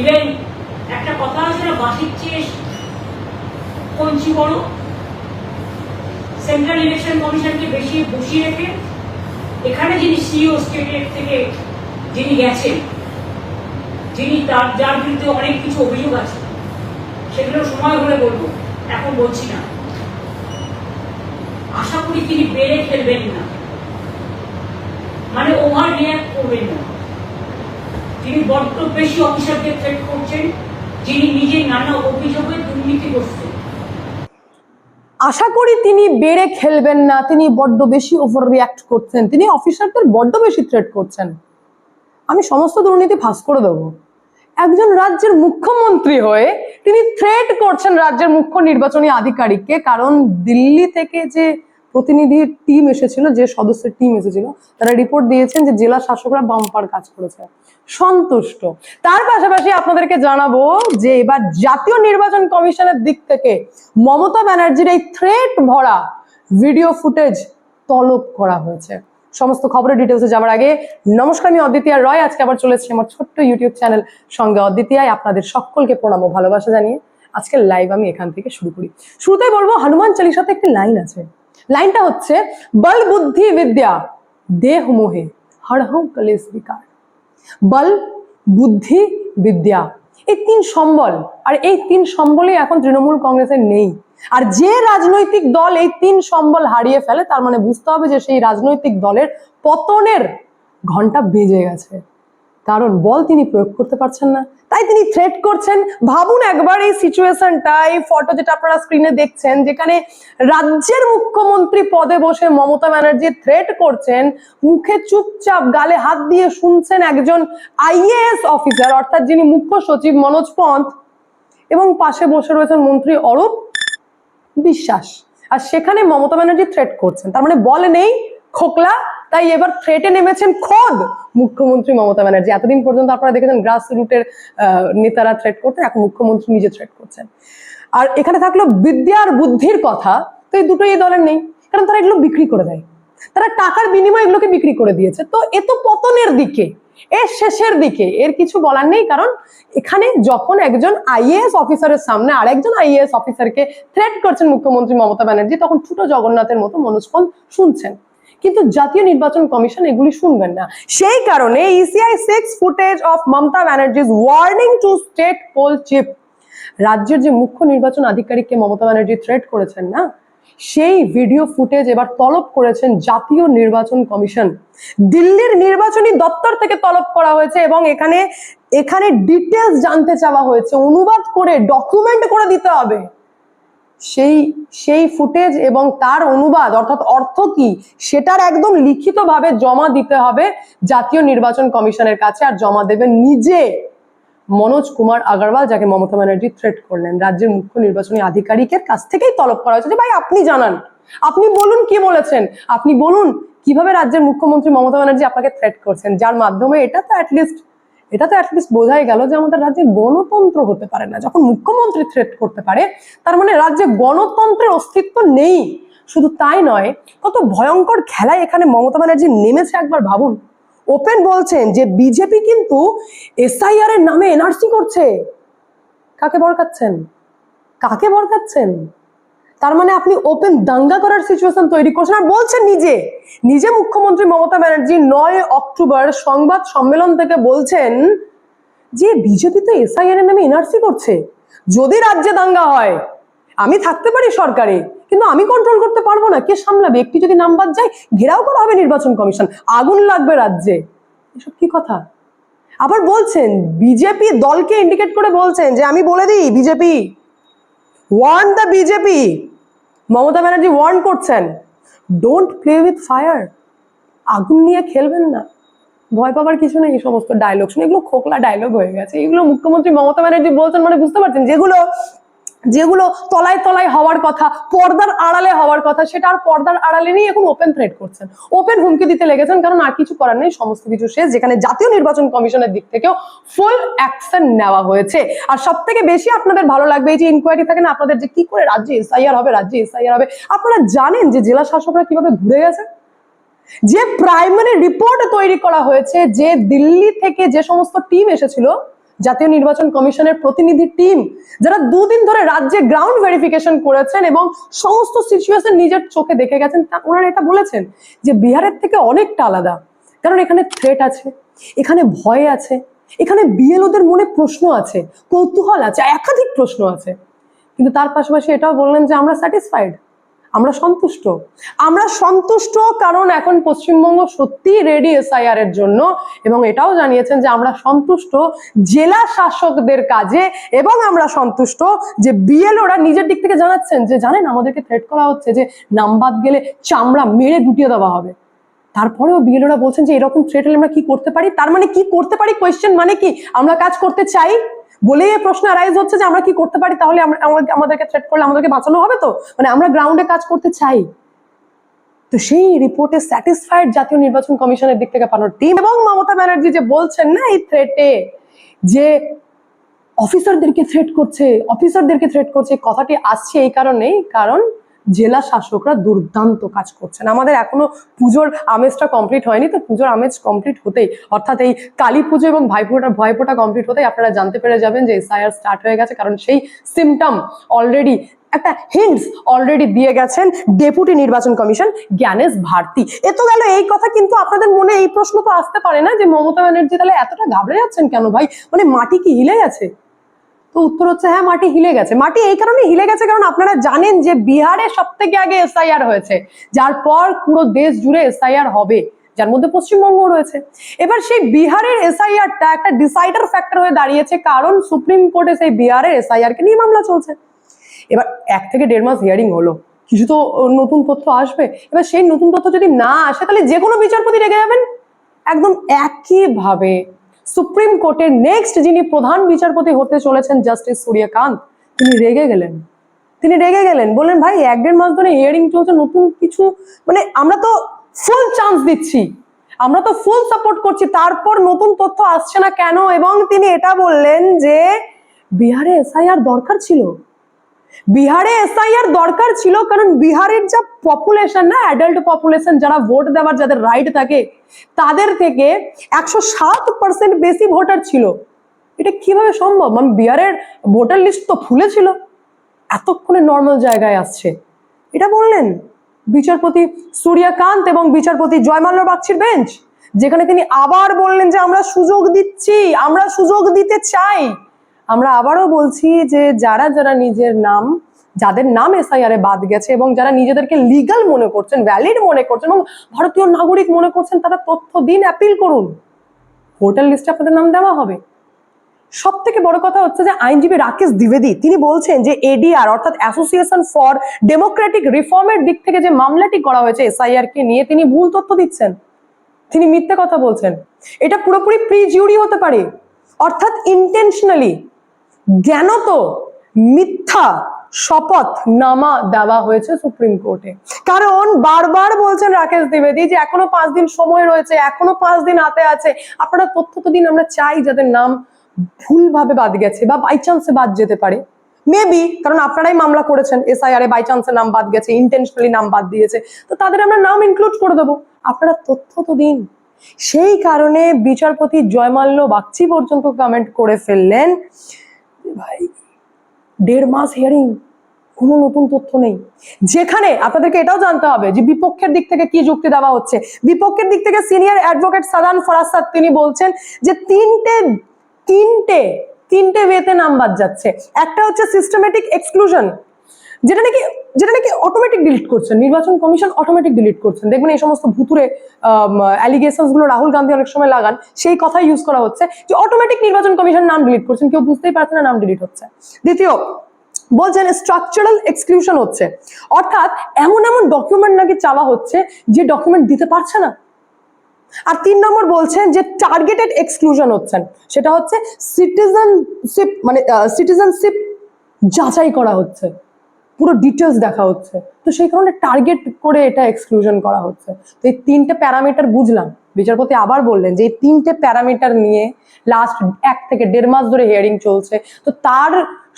Even একটা কথা আছে না বাসির চেয়ে কঞ্চি বড়। সেন্ট্রাল ইলেকশন কমিশনকে বেশি বসিয়ে রেখে এখানে যিনি সিইও স্টেটের থেকে যিনি গেছেন, যিনি তার, যার বিরুদ্ধে অনেক কিছু অভিযোগ আছে সেগুলো সময় হলে বলব, এখন বলছি না। আশা করি তিনি বেড়ে খেলবেন না। মানে ওভার রিয়াক্ট করবেন না। তিনি বড্ড বেশি অফিসারদের থ্রেট করছেন, যিনি নিজে নানা অভিযোগে দুর্নীতিগ্রস্ত আশা করি তিনি বেড়ে খেলবেন না, তিনি বড্ড বেশি ওভার রিয়াক্ট করছেন, তিনি অফিসারদের বড্ড বেশি থ্রেট করছেন। আমি সমস্ত দুর্নীতি ফাঁস করে দেবো। একজন রাজ্যের মুখ্যমন্ত্রী হয়ে তিনি থ্রেট করছেন রাজ্যের মুখ্য নির্বাচনী আধিকারিককে, কারণ দিল্লি থেকে যে প্রতিনিধির টিম এসেছিল, যে সদস্যের টিম এসেছিল, তারা রিপোর্ট দিয়েছেন যে জেলা শাসকরা বাম্পার কাজ করেছে। সন্তুষ্ট। তার পাশাপাশি আপনাদেরকে জানাব যে এবার জাতীয় নির্বাচন কমিশনের দিক থেকে মমতা ব্যানার্জির এই থ্রেট ভরা ভিডিও ফুটেজ তলব করা হয়েছে। সমস্ত খবরের ডিটেলসে যাওয়ার আগে, নমস্কার, আমি অদ্বিতীয় রয়। আজকে আবার চলে এসেছি আমার ছোট্ট ইউটিউব চ্যানেল সঙ্গে অদ্বিতীয়ায় আপনাদের সকলকে প্রণাম ও ভালোবাসা জানিয়ে আজকে লাইভ আমি এখান থেকে শুরু করি। শুরুতেই বলব, হনুমান চালিসাতে একটি লাইন আছে। লাইনটা হচ্ছে, বল বুদ্ধি বিদ্যা, দেহ মোহে হরহম কলেশ বিকার। বল বুদ্ধি বিদ্যা, এই তিন সম্বল, আর এই তিন সম্বলই এখন তৃণমূল কংগ্রেসের নেই। আর যে রাজনৈতিক দল এই তিন সম্বল হারিয়ে ফেলে, তার মানে বুঝতে হবে যে সেই রাজনৈতিক দলের পতনের ঘণ্টা বেজে গেছে। কারণ বল তিনি প্রয়োগ করতে পারছেন না। তাই তিনি থ্রেট করছেন। ভাবুন একবার এই সিচুয়েশনটা এই ফটো যেটা আপনারা স্ক্রিনে দেখছেন, যেখানে রাজ্যের মুখ্যমন্ত্রী পদে বসে মমতা ব্যানার্জি থ্রেট করছেন, মুখে চুপচাপ গালে হাত দিয়ে শুনছেন একজন আইএএস অফিসার অর্থাৎ যিনি মুখ্য সচিব মনোজ পন্থ, এবং পাশে বসে রয়েছেন মন্ত্রী অরূপ বিশ্বাস। আর সেখানে মমতা ব্যানার্জি থ্রেট করছেন। তার মানে বল নেই, খোকলা তাই এবার থ্রেটে নেমেছেন খোদ মুখ্যমন্ত্রী মমতা ব্যানার্জি। এতদিন পর্যন্ত আপনারা দেখেছেন গ্রাস রুটের নেতারা থ্রেট করতেন, এখন মুখ্যমন্ত্রী নিজে থ্রেট করছেন। আর এখানে থাকল বিদ্যা আর বুদ্ধির কথা, তো এই দুটোই দলের নেই। কারণ তারা এগুলো বিক্রি করে দেয়। তারা টাকার বিনিময়ে এগুলোকে বিক্রি করে দিয়েছে। তো এ তো পতনের দিকে, এর শেষের দিকে, এর কিছু বলার নেই। কারণ এখানে যখন একজন আইএএস অফিসারের সামনে আরেকজন আইএএস অফিসারকে থ্রেট করছেন মুখ্যমন্ত্রী মমতা ব্যানার্জি, তখন ছোট জগন্নাথের মতো মনোজপন শুনছেন। কিন্তু জাতীয় নির্বাচন কমিশন এগুলি শুনবেন না। সেই কারণে ECI seeks footage of Mamata Banerjee's warning to state poll chief রাজ্যের যে মুখ্য নির্বাচন আধিকারিককে মমতা ব্যানার্জি থ্রেট করেছেন না, সেই ভিডিও ফুটেজ এবার তলব করেছেন জাতীয় নির্বাচন কমিশন। দিল্লির নির্বাচনী দপ্তর থেকে তলব করা হয়েছে এবং এখানে এখানে ডিটেলস জানতে চাওয়া হয়েছে। অনুবাদ করে ডকুমেন্ট করে দিতে হবে। সেই সেই ফুটেজ এবং তার অনুবাদ, অর্থাৎ অর্থ কি, সেটার একদম লিখিতভাবে জমা দিতে হবে জাতীয় নির্বাচন কমিশনের কাছে আর জমা দেবেন নিজে মনোজ কুমার আগরওয়াল, যাকে মমতা ব্যানার্জি থ্রেট করলেন। রাজ্যের মুখ্য নির্বাচনী আধিকারিকের কাছ থেকেই তলব করা হয়েছে যে, ভাই, আপনি জানান। আপনি বলুন কি বলেছেন? আপনি বলুন কীভাবে রাজ্যের মুখ্যমন্ত্রী মমতা ব্যানার্জি আপনাকে থ্রেট করছেন? যার মাধ্যমে এটা তো অ্যাটলিস্ট এটা তো অ্যাটলিস্ট বোঝাই গেল যে আমাদের রাজ্যে গণতন্ত্র হতে পারে না। যখন মুখ্যমন্ত্রী থ্রেট করতে পারে, তার মানে রাজ্যে গণতন্ত্রের অস্তিত্ব নেই। শুধু তাই নয়, কত ভয়ঙ্কর খেলায় এখানে মমতা ব্যানার্জি নেমেছে একবার ভাবুন। ওপেন বলছেন যে বিজেপি কিন্তু এসআইআর এর নামে এনআরসি করছে। কাকে বরকাচ্ছেন কাকে বরকাচ্ছেন তার মানে আপনি ওপেন দাঙ্গা করার সিচুয়েশন তৈরি করছেন। আর বলছেন নিজে নিজে মুখ্যমন্ত্রী মমতা ব্যানার্জি নয় অক্টোবর সংবাদ সম্মেলন থেকে বলছেন যে বিজেপি তো এসআইআর এর নামে এনআরসি করছে। যদি রাজ্যে দাঙ্গা হয়, আমি থাকতে পারি সরকারে, কিন্তু আমি কন্ট্রোল করতে পারব না। কে সামলাবে? একটি যদি নাম বাদ যায়, ঘেরাও করা হবে নির্বাচন কমিশন। আগুন লাগবে রাজ্যে। এসব কি কথা? আবার বলছেন বিজেপি দলকে ইন্ডিকেট করে বলছেন যে, আমি বলে দিই BJP one the BJP Mamata Banerjee warn করছেন ডোন্ট প্লে উইথ ফায়ার আগুন নিয়ে খেলবেন না। ভয় পাবার কিছু নেই এই সমস্ত ডায়লগ শুনে এগুলো খোকলা ডায়লগ হয়ে গেছে। এগুলো মুখ্যমন্ত্রী মমতা ব্যানার্জি বলছেন মানে বুঝতে পারছেন? যেগুলো যেগুলো তলায় তলায় হওয়ার কথা, পর্দার আড়ালে হওয়ার কথা, সেটা আর পর্দার আড়ালে নেই এখন ওপেন থ্রেড করছেন। ওপেন হুমকি দিতে লেগেছেন কারণ আর কিছু করার নেই, সমস্ত কিছু শেষ, যেখানে জাতীয় নির্বাচন কমিশনের দিক থেকেও ফুল অ্যাকশন নেওয়া হয়েছে। আর সব থেকে বেশি আপনাদের ভালো লাগবে এই যে ইনকোয়ারি থাকে না, আপনাদের যে কি করে রাজ্যে এসআইআর হবে, রাজ্যে এসআইআর হবে, আপনারা জানেন যে জেলা শাসকরা কীভাবে ঘুরে গেছে? যে প্রাইমারি রিপোর্ট তৈরি করা হয়েছে, যে দিল্লি থেকে যে সমস্ত টিম এসেছিল জাতীয় নির্বাচন কমিশনের প্রতিনিধি টিম, যারা দুদিন ধরে রাজ্যে গ্রাউন্ড ভেরিফিকেশন করেছেন এবং সমস্ত সিচুয়েশন নিজের চোখে দেখে গেছেন, তা ওনারা এটা বলেছেন যে বিহারের থেকে অনেকটা আলাদা। কারণ এখানে থ্রেট আছে, এখানে ভয় আছে, এখানে বিএলওদের মনে প্রশ্ন আছে, কৌতূহল আছে, একাধিক প্রশ্ন আছে। কিন্তু তার পাশাপাশি এটাও বললেন যে আমরা স্যাটিসফাইড আমরা সন্তুষ্ট। আমরা সন্তুষ্ট কারণ এখন পশ্চিমবঙ্গ সত্যি রেডি এসআইআর এর জন্য এবং এটাও জানিয়েছেন যে আমরা সন্তুষ্ট জেলা শাসকদের কাজে এবং আমরা সন্তুষ্ট যে বিএলওরা নিজের দিক থেকে জানাচ্ছেন যে, জানেন, আমাদেরকে থ্রেট করা হচ্ছে যে নামবাদ গেলে চামড়া মেরে গুটিয়ে দেওয়া হবে। তারপরেও বিএলওরা বলছেন যে, এরকম থ্রেট আমরা কি করতে পারি? তার মানে কি করতে পারি? কোয়েশ্চেন মানে কি? আমরা কাজ করতে চাই বলেই এই প্রশ্ন অ্যারাইজ হচ্ছে যে আমরা কি করতে পারি? তাহলে আমাদেরকে থ্রেট করলে আমাদেরকে বাঁচানো হবে তো? মানে আমরা গ্রাউন্ডে কাজ করতে চাই। তো সেই রিপোর্টে স্যাটিসফাইড জাতীয় নির্বাচন কমিশনের দিক থেকে পানোর টিম এবং মমতা ব্যানার্জি যে বলছেন না এই থ্রেটে যে অফিসারদেরকে থ্রেট করছে অফিসারদেরকে থ্রেট করছে কথাটি আসছে এই কারণেই। কারণ জেলা শাসকরা দুর্দান্ত কাজ করছেন। আমাদের এখনও পুজোর আমেজটা কমপ্লিট হয়নি, তো পুজোর আমেজ কমপ্লিট হতেই, অর্থাৎ এই কালী পুজো এবং ভাইফোঁটা, ভয়ফোঁটা কমপ্লিট হতেই আপনারা জানতে পেরে যাবেন যে এসআইআর স্টার্ট হয়ে গেছে, কারণ সেই সিমটম অলরেডি একটা হিন্টস অলরেডি দিয়ে গেছেন ডেপুটি নির্বাচন কমিশন জ্ঞানেশ ভারতী এ তো গেল এই কথা, কিন্তু আপনাদের মনে এই প্রশ্ন তো আসতে পারে না যে মমতা ব্যানার্জি তাহলে এতটা ঘাবড়ে যাচ্ছেন কেন ভাই? মানে মাটি কি হিলে গেছে? তো উত্তর হচ্ছে হ্যাঁ মাটি হিলে গেছে। মাটি এই কারণে হিলে গেছে কারণ আপনারা জানেন যে বিহারে সব থেকে আগে এসআইআর হয়েছে, যার পর পুরো দেশ জুড়ে এসআইআর হবে, যার মধ্যে পশ্চিমবঙ্গ রয়েছে। এবার সেই বিহারের এসআইআরটা একটা ডিসাইডার ফ্যাক্টর হয়ে দাঁড়িয়েছে, কারণ সুপ্রিম কোর্টে সেই বিহারের এসআইআর কে নিয়ে মামলা চলছে। এবার এক থেকে দেড় মাস হিয়ারিং হলো, কিছু তো নতুন তথ্য আসবে। এবার সেই নতুন তথ্য যদি না আসে, তাহলে যে কোনো বিচারপতি রেগে যাবেন, একদম একইভাবে সুপ্রিম কোর্টের নেক্সট যিনি প্রধান বিচারপতি হতে চলেছেন জাস্টিস সূর্যকান্ত, তিনি রেগে গেলেন। তিনি রেগে গেলেন। বললেন, ভাই, এক দেড় মাস ধরে হিয়ারিং চলছে, নতুন কিছু মানে আমরা তো ফুল চান্স দিচ্ছি। আমরা তো ফুল সাপোর্ট করছি। তারপর নতুন তথ্য আসছে না কেন? এবং তিনি এটা বললেন যে, বিহারে এসআইআর দরকার ছিল। বিহারে এসআইআর দরকার ছিল, কারণ বিহারের যা পপুলেশন না অ্যাডাল্ট পপুলেশন যারা ভোট দেওয়ার যাদের রাইট থাকে, তাদের থেকে একশো সাত পার্সেন্ট বেশি ভোটার ছিল। এটা কীভাবে সম্ভব? মানে বিহারের ভোটার লিস্ট তো ফুলে ছিল এতক্ষণে নর্মাল জায়গায় আসছে। এটা বললেন বিচারপতি সূর্যকান্ত এবং বিচারপতি জয়মাল্য বাগচির বেঞ্চ যেখানে তিনি আবার বললেন যে, আমরা সুযোগ দিচ্ছি, আমরা সুযোগ দিতে চাই। আমরা আবারও বলছি যে যারা যারা নিজের নাম, যাদের নাম এসআইআর বাদ গেছে এবং যারা নিজেদেরকে লিগাল মনে করছেন ভ্যালিড মনে করছেন এবং ভারতীয় নাগরিক মনে করছেন, তারা তথ্য দিন অ্যাপিল করুন। ভোটার লিস্টে আপনাদের নাম দেওয়া হবে। সব থেকে বড় কথা হচ্ছে যে আইনজীবী রাকেশ দ্বিবেদী, তিনি বলছেন যে এডিআর অর্থাৎ অ্যাসোসিয়েশন ফর ডেমোক্রেটিক রিফর্মের দিক থেকে যে মামলাটি করা হয়েছে এসআইআর কে নিয়ে, তিনি ভুল তথ্য দিচ্ছেন। তিনি মিথ্যে কথা বলছেন। এটা পুরোপুরি প্রিজিউরি হতে পারে। অর্থাৎ ইন্টেনশনালি জ্ঞানত মিথ্যা শপথ নামা দেওয়া হয়েছে সুপ্রিম কোর্টে। কারণ বারবার বলছেন রাকেশ দ্বিবেদী যে এখনও পাঁচ দিন সময় রয়েছে, এখনও পাঁচ দিন হাতে আছে। আপনারা তথ্য তো দিন, আমরা চাই যাদের নাম ভুলভাবে বাদ গেছে বা বাই চান্সে বাদ যেতে পারে। মেবি কারণ আপনারাই মামলা করেছেন এসআইআর এ বাই চান্সে নাম বাদ গেছে ইন্টেনশনালি নাম বাদ দিয়েছে। তো তাদের আমরা নাম ইনক্লুড করে দেবো। আপনারা তথ্য তো দিন। সেই কারণে বিচারপতি জয়মাল্য বাগচি পর্যন্ত কমেন্ট করে ফেললেন। ভাই, দেড় মাস হিয়ারিং কোনো নতুন তথ্য নেই। যেখানে আপনাদেরকে এটাও জানতে হবে যে বিপক্ষের দিক থেকে কি যুক্তি দেওয়া হচ্ছে। বিপক্ষের দিক থেকে সিনিয়র অ্যাডভোকেট সাদান ফরাসাদ, তিনি বলছেন যে তিনটে তিনটে তিনটে ওয়েতে নাম বাদ যাচ্ছে। একটা হচ্ছে সিস্টেমেটিক এক্সক্লুশন যেটা নাকি যেটা নাকি অটোমেটিক ডিলিট করছেন, নির্বাচন কমিশন অটোমেটিক ডিলিট করছেন। দেখবেন এই সমস্ত ভুতুরে অ্যালিগেশনসগুলো রাহুল গান্ধী অনেক সময় লাগান, সেই কথাই ইউজ করা হচ্ছে যে অটোমেটিক নির্বাচন কমিশন নাম ডিলিট করছেন, কেউ বুঝতেই পারছে না নাম ডিলিট হচ্ছে। দ্বিতীয়, বলছেন স্ট্রাকচারাল এক্সক্লুশন হচ্ছে। অর্থাৎ এমন এমন ডকুমেন্ট নাকি চাওয়া হচ্ছে যে ডকুমেন্ট দিতে পারছে না। আর তিন নম্বর বলছেন যে টার্গেটেড এক্সক্লুশন হচ্ছেন। সেটা হচ্ছে সিটিজেনশিপ মানে সিটিজেনশিপ যাচাই করা হচ্ছে। পুরো ডিটেলস দেখা হচ্ছে। তো সেই কারণে টার্গেট করে এটা এক্সক্লুশন করা হচ্ছে। তো এই তিনটে প্যারামিটার বুঝলাম। বিচারপতি আবার বললেন যে এই তিনটে প্যারামিটার নিয়ে লাস্ট এক থেকে দেড় মাস ধরে হিয়ারিং চলছে। তো তার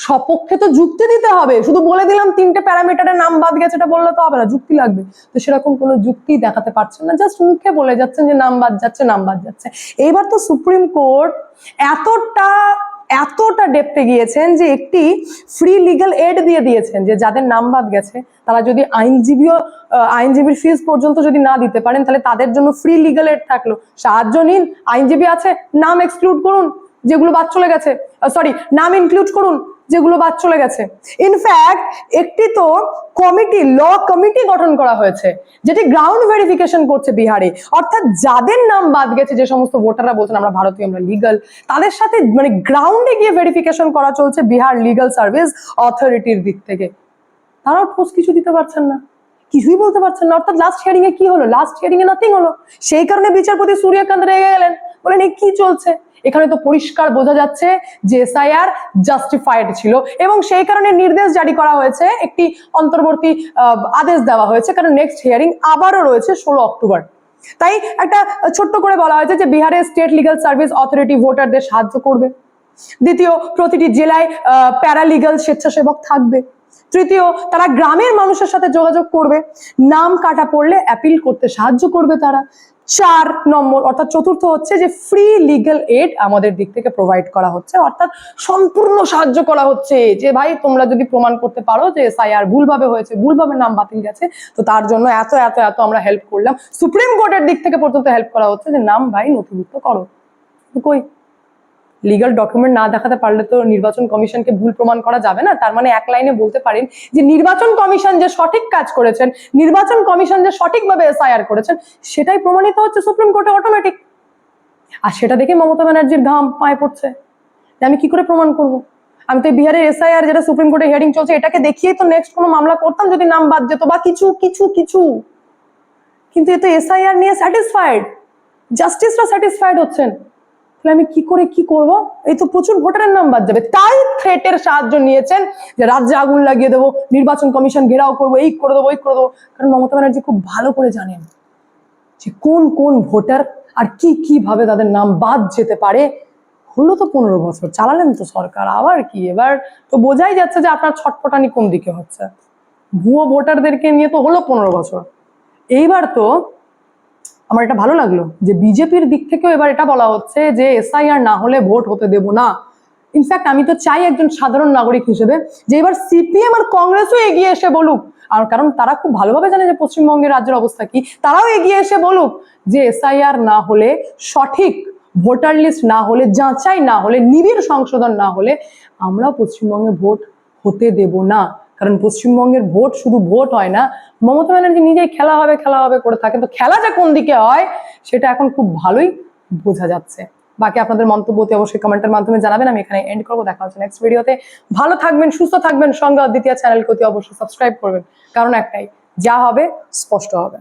সপক্ষে তো যুক্তি দিতে হবে। শুধু বলে দিলাম তিনটে প্যারামিটারের নাম বাদ গেছে, এটা বললে তো হবে না, যুক্তি লাগবে। তো সেরকম কোনো যুক্তি দেখাতে পারছেন না জাস্ট মুখে বলে যাচ্ছেন যে নাম বাদ যাচ্ছে, নাম বাদ যাচ্ছে। এইবার তো সুপ্রিম কোর্ট এতটা এতটা ডেপতে গিয়েছেন যে একটি ফ্রি লিগাল এড দিয়ে দিয়েছেন যে যাদের নাম বাদ গেছে, তারা যদি আইনজীবীও আইনজীবীর ফিজ পর্যন্ত যদি না দিতে পারেন, তাহলে তাদের জন্য ফ্রি লিগাল এড থাকল। সাহায্য নিন, আইনজীবী আছে, নাম এক্সক্লুড করুন, যেগুলো বাদ চলে গেছে সরি নাম ইনক্লুড করুন। যেগুলো বাদ চলে গেছে। ইনফ্যাক্ট একটি তো কমিটি ল কমিটি গঠন করা হয়েছে, যেটি গ্রাউন্ড ভেরিফিকেশন করছে বিহারে। অর্থাৎ যাদের নাম বাদ গেছে, যে সমস্ত ভোটাররা বলছেন আমরা ভারতীয়, আমরা লিগাল তাদের সাথে মানে গ্রাউন্ডে গিয়ে ভেরিফিকেশন করা চলছে বিহার লিগাল সার্ভিস অথরিটির দিক থেকে। তারাও ঠোস কিছু দিতে পারছেন না। কিছুই বলতে পারছেন না। অর্থাৎ লাস্ট হিয়ারিং এ কি হলো? লাস্ট হিয়ারিং এ নাথিং হলো। সেই কারণে বিচারপতি সূর্যকান্ত রেগে গেলেন। বলেন এই কি চলছে? এখানে তো পরিষ্কার বোঝা যাচ্ছে যে এসআইআর জাস্টিফাইড ছিল এবং সেই কারণে নির্দেশ জারি করা হয়েছে, একটি অন্তর্বর্তী আদেশ দেওয়া হয়েছে, কারণ নেক্সট হিয়ারিং আবারও রয়েছে ষোলো অক্টোবর। তাই একটা ছোট্ট করে বলা হয়েছে যে বিহারের স্টেট লিগাল সার্ভিস অথরিটি ভোটারদের সাহায্য করবে। দ্বিতীয়, প্রতিটি জেলায় প্যারালিগাল স্বেচ্ছাসেবক থাকবে। তৃতীয়, তারা গ্রামের মানুষের সাথে যোগাযোগ করবে। নাম কাটা পড়লে অ্যাপিল করতে সাহায্য করবে তারা। চার নম্বর, অর্থাৎ চতুর্থ হচ্ছে যে ফ্রি লিগ্যাল এড আমাদের দিক থেকে প্রোভাইড করা হচ্ছে, অর্থাৎ সম্পূর্ণ সাহায্য করা হচ্ছে। যে ভাই, তোমরা যদি প্রমাণ করতে পারো যে এসআইআর ভুলভাবে হয়েছে, ভুলভাবে নাম বাতিল গেছে, তো তার জন্য এত এত এত আমরা হেল্প করলাম। সুপ্রিম কোর্টের দিক থেকে পর্যন্ত হেল্প করা হচ্ছে যে, নাম ভাই নথিভুক্ত করো। কই? লিগাল ডকুমেন্ট না দেখাতে পারলে তো নির্বাচন কমিশনকে ভুল প্রমাণ করা যাবে না। তার মানে এক লাইনে বলতে পারেন যে নির্বাচন কমিশন যে সঠিক কাজ করেছেন, নির্বাচন কমিশন যে সঠিকভাবে এসআইআর করেছেন, সেটাই প্রমাণিত হচ্ছে সুপ্রিম কোর্টে অটোমেটিক আর সেটা দেখে মমতা ব্যানার্জির ঘাম পায়ে পড়ছে আমি কি করে প্রমাণ করব? আমি তো বিহারের এসআইআর যেটা সুপ্রিম কোর্টে হিয়ারিং চলছে, এটাকে দেখিয়েই তো নেক্সট কোনো মামলা করতাম যদি নাম বাদ যেত বা কিছু কিছু কিছু। কিন্তু এ তো এসআইআর নিয়ে স্যাটিসফাইড জাস্টিসরা স্যাটিসফাইড হচ্ছেন। তাহলে আমি কি করে কি করব? এই তো প্রচুর ভোটারের নাম বাদ যাবে। তাই থ্রেটের সাহায্য নিয়েছেন যে রাজ্যে আগুন লাগিয়ে দেবো, নির্বাচন কমিশন ঘেরাও করব, এই করে দেবো এই করে দেবো। কারণ মমতা ব্যানার্জি খুব ভালো করে জানেন যে কোন কোন ভোটার আর কি কি ভাবে তাদের নাম বাদ যেতে পারে। হলো তো পনেরো বছর, চালালেন তো সরকার, আবার কি? এবার তো বোঝাই যাচ্ছে যে আপনার ছটপটানি কোন দিকে হচ্ছে। ভুয়ো ভোটারদেরকে নিয়ে তো হলো পনেরো বছর। এইবার তো আমার এটা ভালো লাগল যে বিজেপির দিক থেকেও এবার এটা বলা হচ্ছে যে এসআইআর না হলে ভোট হতে দেব না। ইনফ্যাক্ট আমি তো চাই একজন সাধারণ নাগরিক হিসেবে যে এবার সিপিএম আর কংগ্রেসও এগিয়ে এসে বলুক। আর কারণ তারা খুব ভালোভাবে জানে যে পশ্চিমবঙ্গের রাজ্যের অবস্থা কি। তারাও এগিয়ে এসে বলুক যে এসআইআর না হলে সঠিক ভোটার লিস্ট না হলে, যাচাই না হলে, নিবিড় সংশোধন না হলে আমরাও পশ্চিমবঙ্গে ভোট হতে দেব না। কারণ পশ্চিমবঙ্গের ভোট শুধু ভোট হয় না, মমতা ব্যানার্জি নিজেই খেলা হবে খেলা হবে করে থাকেন তো খেলা যে কোন দিকে হয়, সেটা এখন খুব ভালোই বোঝা যাচ্ছে। বাকি আপনাদের মন্তব্যতে অবশ্যই কমেন্টের মাধ্যমে জানাবেন। আমি এখানে এন্ড করব। দেখা হচ্ছে নেক্সট ভিডিওতে ভালো থাকবেন, সুস্থ থাকবেন। সঙ্গে দ্বিতীয় চ্যানেলকে অতি অবশ্যই সাবস্ক্রাইব করবেন। কারণ একটাই, যা হবে, স্পষ্ট হবে।